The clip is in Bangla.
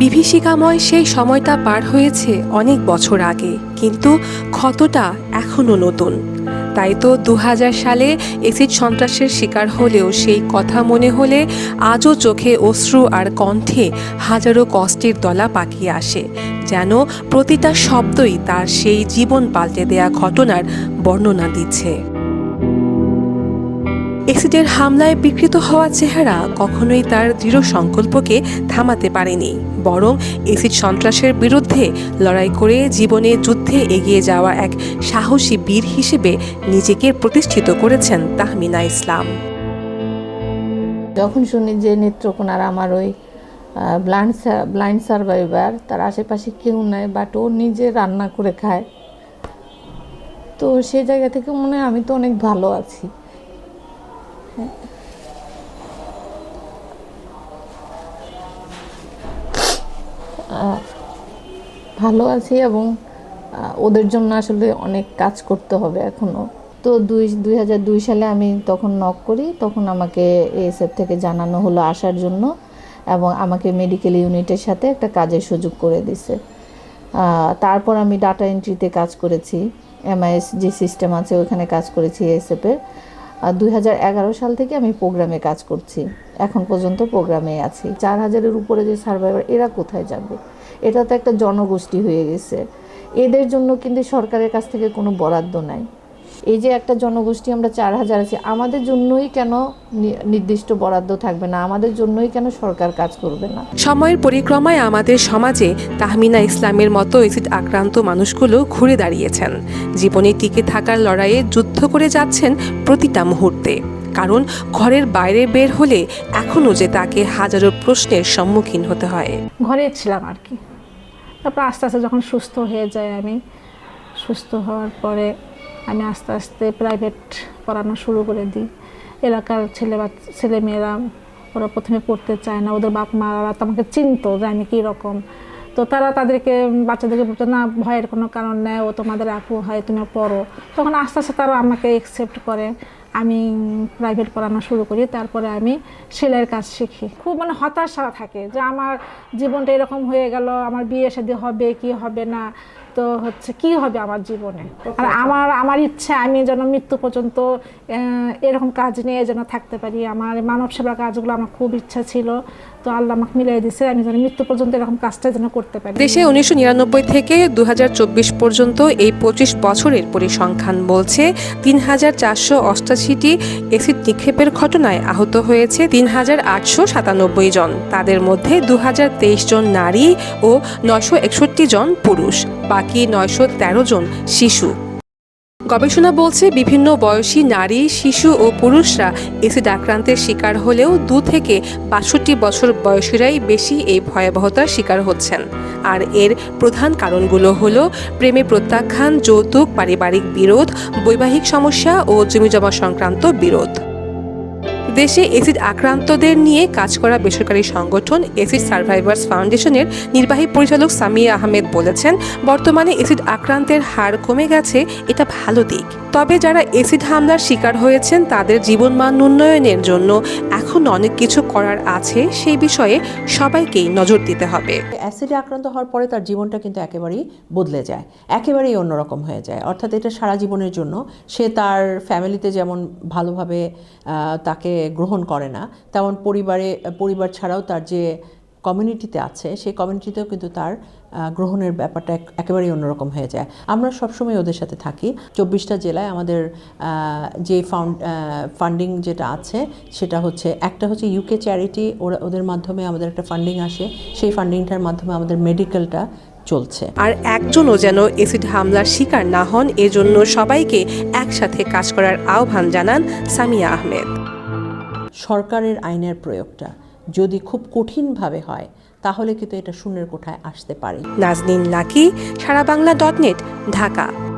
বিভীষিকাময় সেই সময়টা পার হয়েছে অনেক বছর আগে, কিন্তু ক্ষতটা এখনও নতুন। তাই তো দু হাজার সালে এসিড সন্ত্রাসের শিকার হলেও সেই কথা মনে হলে আজও চোখে অশ্রু আর কণ্ঠে হাজারো কষ্টের দলা পাকিয়ে আসে, যেন প্রতিটা শব্দই তার সেই জীবন পাল্টে দেয়া ঘটনার বর্ণনা দিচ্ছে। এক্সিডের হামলায় বিকৃত হওয়া চেহারা কখনোই তার দৃঢ় সংকল্পকে থামাতে পারেনি, বরং এসিড সন্ত্রাসের বিরুদ্ধে লড়াই করে জীবনে যুদ্ধে এগিয়ে যাওয়া এক সাহসী বীর হিসেবে নিজেকে প্রতিষ্ঠিত করেছেন তাহমিনা ইসলাম। যখন শুনি যে নেত্রকোনার আমার ওই ব্লাইন্ড ব্লাইন্ড সার্ভাইভার তার আশেপাশে কেউ নাই বাট ও নিজে রান্না করে খায়, তো সেই জায়গা থেকে মনে হয় আমি তো অনেক ভালো আছি। ভালো আছি এবং ওদের জন্য আসলে অনেক কাজ করতে হবে এখনও তো দুই দুই হাজার দুই সালে আমি তখন নক করি, তখন আমাকে এএসএফ থেকে জানানো হলো আসার জন্য এবং আমাকে মেডিকেল ইউনিটের সাথে একটা কাজের সুযোগ করে দিছে। তারপর আমি ডাটা এন্ট্রিতে কাজ করেছি এমআইএস যে সিস্টেম আছে, ওখানে কাজ করেছি এএসএফের আর দুই হাজার এগারো সাল থেকে আমি প্রোগ্রামে কাজ করছি। এখন পর্যন্ত প্রোগ্রামে আছি। চার হাজারের উপরে যে সার্ভাইভার এরা কোথায় যাবে? এটা তো একটা জনগোষ্ঠী হয়ে গেছে। এদের জন্য কিন্তু সরকারের কাছ থেকে কোনো বরাদ্দ নাই। এই যে একটা জনগোষ্ঠী আমরা চার হাজার আছি আমাদের জন্যই কেন নি- নির্দিষ্ট বরাদ্দ থাকবে না? আমাদের জন্যই কেন সরকার কাজ করবে না? সময়ের পরিক্রমায় আমাদের সমাজে তাহমিনা ইসলামের মতো এসিড আক্রান্ত মানুষগুলো ঘুরে দাঁড়িয়েছেন। জীবনে টিকে থাকার লড়াইয়ে যুদ্ধ করে যাচ্ছেন প্রতিটা মুহূর্তে। কারণ ঘরের বাইরে বের হলে এখনও যে তাকে হাজারো প্রশ্নের সম্মুখীন হতে হয়। ঘরে ছিলাম আর কি। তারপর আস্তে আস্তে যখন সুস্থ হয়ে যায় আমি সুস্থ হওয়ার পরে আমি আস্তে আস্তে প্রাইভেট পড়ানো শুরু করে দিই। এলাকার ছেলে বা ছেলেমেয়েরা ওরা প্রথমে পড়তে চায় না, ওদের বাপ মারা তো আমাকে চিনতো যে আমি কীরকম তো তারা তাদেরকে, বাচ্চাদেরকে বলতো, না, ভয়ের কোনো কারণ নেই, ও তোমাদের আপু, হয় তুমি পড়ো। তখন আস্তে আস্তে তারা আমাকে একসেপ্ট করে। আমি প্রাইভেট পড়ানো শুরু করি, তারপরে আমি সেলাইয়ের কাজ শিখি। খুব মানে হতাশা থাকে যে আমার জীবনটা এরকম হয়ে গেল, আমার বিয়ে শাদী হবে, কি হবে না। তো হচ্ছে কি হবে আমার জীবনে? আর আমার আমার ইচ্ছা আমি যেন মৃত্যু পর্যন্ত এরকম কাজ নিয়ে যেন থাকতে পারি। আমার মানব সেবার কাজগুলো আমার খুব ইচ্ছা ছিল। তো আল্লাহ আমাকে মিলাই দিছে আমি যেন মৃত্যু পর্যন্ত এরকম কাজটা যেন করতে পারি। দেশে উনিশশো নিরানব্বই থেকে দু হাজার চব্বিশ পর্যন্ত এই পঁচিশ বছরের পরিসংখ্যান বলছে তিন হাজার চারশো অষ্টাশিটি এসিড নিক্ষেপের ঘটনায় আহত হয়েছে তিন হাজার আটশো সাতানব্বই জন। তাদের মধ্যে দু হাজার তেইশ জন নারী ও নয়শো একষট্টি জন পুরুষ। বাকি নয়শো তেরো জন শিশু। গবেষণা বলছে বিভিন্ন বয়সী নারী, শিশু ও পুরুষরা এসিড আক্রান্তের শিকার হলেও দু থেকে বাষট্টি বছর বয়সীরাই বেশি এই ভয়াবহতার শিকার হচ্ছেন। আর এর প্রধান কারণগুলো হল প্রেমে প্রত্যাখ্যান, যৌতুক, পারিবারিক বিরোধ, বৈবাহিক সমস্যা ও জমিজমা সংক্রান্ত বিরোধ। দেশে এসিড আক্রান্তদের নিয়ে কাজ করা বেসরকারি সংগঠন এসিড সার্ভাইভার্স ফাউন্ডেশনের নির্বাহী পরিচালক সামিয়া আহমেদ বলেছেন, বর্তমানে এসিড আক্রান্তের হার কমে গেছে, এটা ভালো দিক। তবে যারা এসিড হামলার শিকার হয়েছেন, তাদের জীবনমান উন্নয়নের জন্য এখন অনেক কিছু করার আছে, সেই বিষয়ে সবাইকেই নজর দিতে হবে। অ্যাসিডে আক্রান্ত হওয়ার পরে তার জীবনটা কিন্তু একেবারেই বদলে যায়, একেবারেই অন্যরকম হয়ে যায়। অর্থাৎ এটা সারা জীবনের জন্য সে তার ফ্যামিলিতে যেমন ভালোভাবে তাকে গ্রহণ করে না। তেমন পরিবারে, পরিবার ছাড়াও তার যে কমিউনিটিতে আছে, সেই কমিউনিটিতেও কিন্তু তার গ্রহণের ব্যাপারটা একেবারেই অন্যরকম হয়ে যায়। আমরা সবসময় ওদের সাথে থাকি। চব্বিশটা জেলায় আমাদের যে ফাউন্ড ফান্ডিং যেটা আছে, সেটা হচ্ছে, একটা হচ্ছে ইউকে চ্যারিটি, ওরা, ওদের মাধ্যমে আমাদের একটা ফান্ডিং আসে। সেই ফান্ডিংটার মাধ্যমে আমাদের মেডিকেলটা চলছে। আর একজনও যেন এসিড হামলার শিকার না হন, এজন্য সবাইকে একসাথে কাজ করার আহ্বান জানান সামিয়া আহমেদ। সরকারের আইনের প্রয়োগটা যদি খুব কঠিনভাবে হয়, তাহলে কিন্তু এটা শূন্যের কোঠায় আসতে পারে। Naznin Lucky, Sara Bangla dot net, Dhaka.